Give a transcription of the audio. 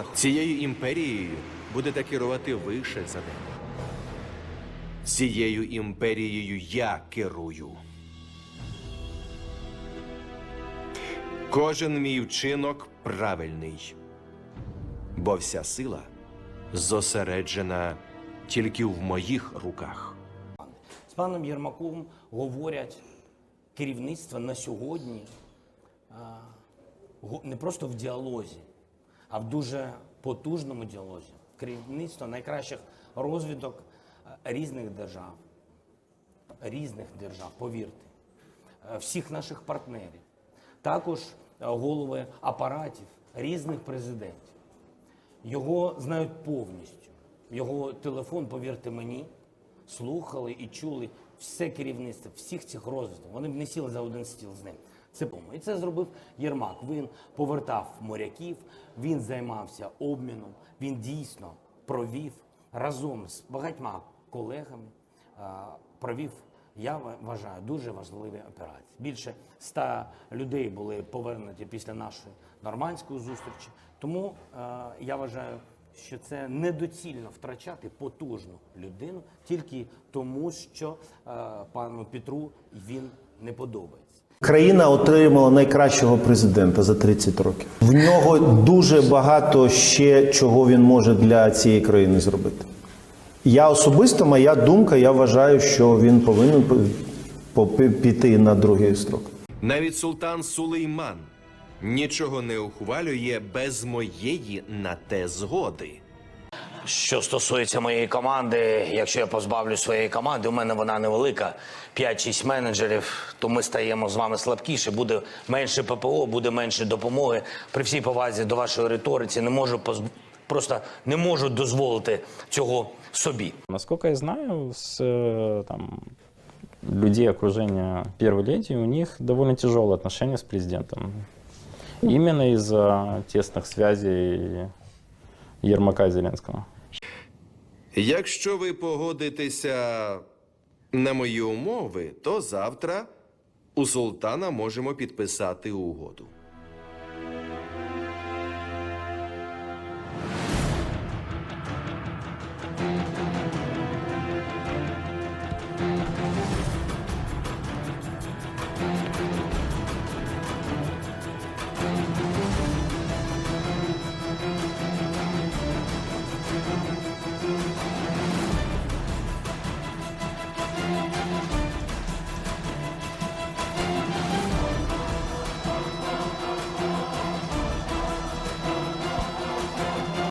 захочете. Цією імперією будете керувати вище за небо. Цією імперією я керую. Кожен мій вчинок правильний, бо вся сила зосереджена тільки в моїх руках. З паном Єрмаком говорять керівництво на сьогодні не просто в діалозі, а в дуже потужному діалозі. Керівництво найкращих розвідок різних держав, різних держав, повірте, е, всіх наших партнерів, також е, голови апаратів різних президентів. Його знають повністю. Його телефон, повірте мені, слухали і чули все керівництво всіх цих розвитків. Вони б не сіли за один стіл з ним. Це. І це зробив Єрмак. Він повертав моряків, він займався обміном, він дійсно провів разом з багатьма колегами, провів, я вважаю, дуже важливі операції. Більше ста людей були повернуті після нашої нормандської зустрічі. Тому я вважаю, що це недоцільно втрачати потужну людину тільки тому, що е, пану Петру він не подобається. Країна отримала найкращого президента за 30 років. В нього дуже багато ще чого він може для цієї країни зробити. Я особисто, моя думка, я вважаю, що він повинен піти на другий строк. Навіть султан Сулейман нічого не ухвалює без моєї на те згоди. Що стосується моєї команди, якщо я позбавлю своєї команди, у мене вона невелика, 5-6 менеджерів, то ми стаємо з вами слабкіше. Буде менше ППО, буде менше допомоги. При всій повазі до вашої риториці не можу позб... просто не можу дозволити цього собі. Насколько я знаю, с э, там, людей окружения первой леди, у них довольно тяжелые отношения с президентом. Именно из-за тесных связей Ермака и Зеленского. Якщо ви погодитеся на мої умови, то завтра у султана можемо підписати угоду.